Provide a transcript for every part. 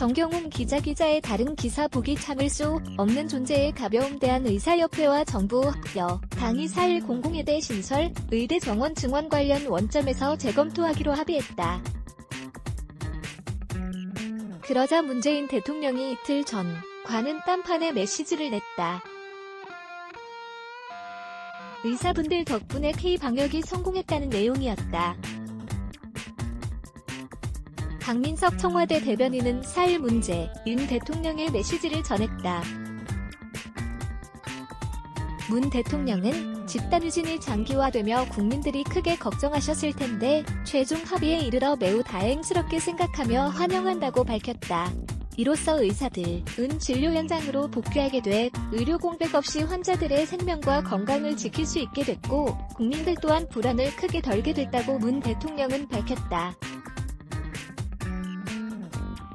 정경훈 기자 기자의 다른 기사 보기 참을 수 없는 존재의 가벼움 대한 의사협회와 정부, 여, 당이 4일 공공의대 신설, 의대 정원 증원 관련 원점에서 재검토하기로 합의했다. 그러자 문재인 대통령이 이틀 전 관은 딴판에 메시지를 냈다. 의사분들 덕분에 K방역이 성공했다는 내용이었다. 강민석 청와대 대변인은 4일 문제, 윤 대통령의 메시지를 전했다. 문 대통령은 집단 유진이 장기화되며 국민들이 크게 걱정하셨을 텐데 최종 합의에 이르러 매우 다행스럽게 생각하며 환영한다고 밝혔다. 이로써 의사들, 은 진료 현장으로 복귀하게 돼 의료 공백 없이 환자들의 생명과 건강을 지킬 수 있게 됐고 국민들 또한 불안을 크게 덜게 됐다고 문 대통령은 밝혔다.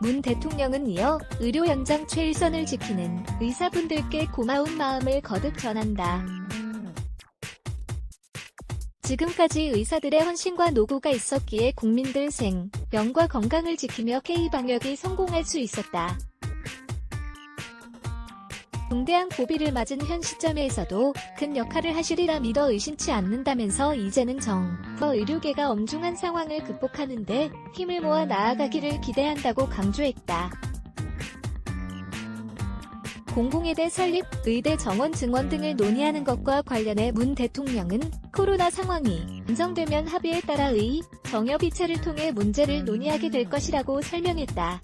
문 대통령은 이어 의료 현장 최일선을 지키는 의사분들께 고마운 마음을 거듭 전한다. 지금까지 의사들의 헌신과 노고가 있었기에 국민들 생, 명과 건강을 지키며 K방역이 성공할 수 있었다. 중대한 고비를 맞은 현 시점에서도 큰 역할을 하시리라 믿어 의심치 않는다면서 이제는 정부 의료계가 엄중한 상황을 극복하는데 힘을 모아 나아가기를 기대한다고 강조했다. 공공의대 설립, 의대 정원 증원 등을 논의하는 것과 관련해 문 대통령은 코로나 상황이 안정되면 합의에 따라 의, 정협의체를 통해 문제를 논의하게 될 것이라고 설명했다.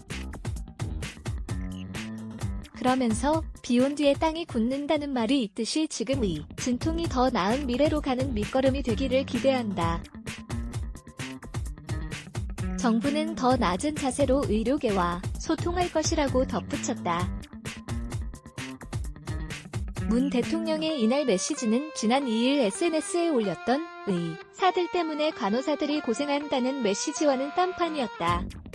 그러면서 비온 뒤에 땅이 굳는다는 말이 있듯이 지금의 진통이 더 나은 미래로 가는 밑거름이 되기를 기대한다. 정부는 더 낮은 자세로 의료계와 소통할 것이라고 덧붙였다. 문 대통령의 이날 메시지는 지난 2일 SNS에 올렸던 의사들 때문에 간호사들이 고생한다는 메시지와는 딴판이었다.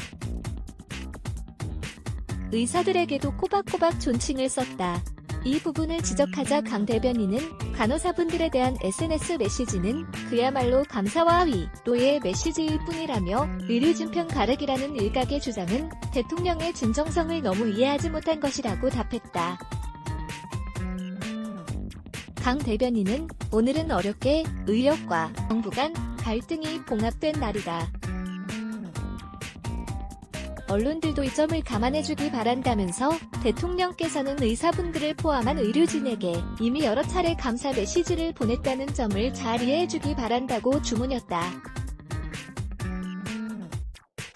의사들에게도 꼬박꼬박 존칭을 썼다. 이 부분을 지적하자 강 대변인은 간호사분들에 대한 SNS 메시지는 그야말로 감사와 위로의 메시지일 뿐이라며 의료진편 가르기라는 일각의 주장은 대통령의 진정성을 너무 이해하지 못한 것이라고 답했다. 강 대변인은 오늘은 어렵게 의력과 정부 간 갈등이 봉합된 날이다. 언론들도 이 점을 감안해주기 바란다면서 대통령께서는 의사분들을 포함한 의료진에게 이미 여러 차례 감사 메시지를 보냈다는 점을 잘 이해해주기 바란다고 주문했다.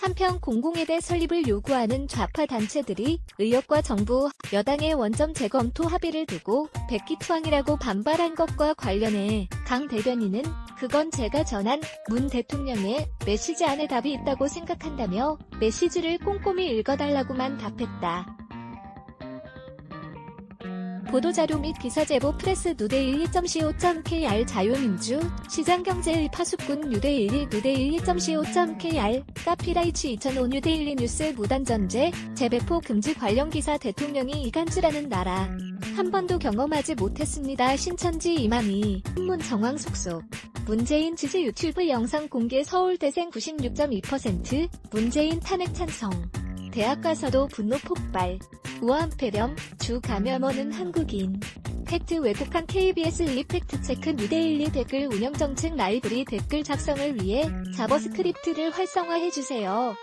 한편 공공의대 설립을 요구하는 좌파 단체들이 의협과 정부, 여당의 원점 재검토 합의를 두고 백기투항이라고 반발한 것과 관련해 강 대변인은 그건 제가 전한 문 대통령의 메시지 안에 답이 있다고 생각한다며 메시지를 꼼꼼히 읽어달라고만 답했다. 보도자료 및 기사 제보 프레스 누대 12.co.kr 자유민주 시장경제의 파수꾼 뉴데일리 누대 12.co.kr 카피라이치 2005 뉴데일리 뉴스 무단전제 재배포 금지 관련 기사 대통령이 이간질하는 나라 한 번도 경험하지 못했습니다. 신천지 이만희 신문 정황 속속 문재인 지지 유튜브 영상 공개 서울대생 96.2% 문재인 탄핵 찬성 대학 가서도 분노 폭발 우아한 폐렴, 주 감염원은 한국인. 팩트 왜곡한 KBS 리팩트체크 뉴데일리 댓글 운영 정책 라이브리 댓글 작성을 위해 자버스크립트를 활성화해주세요.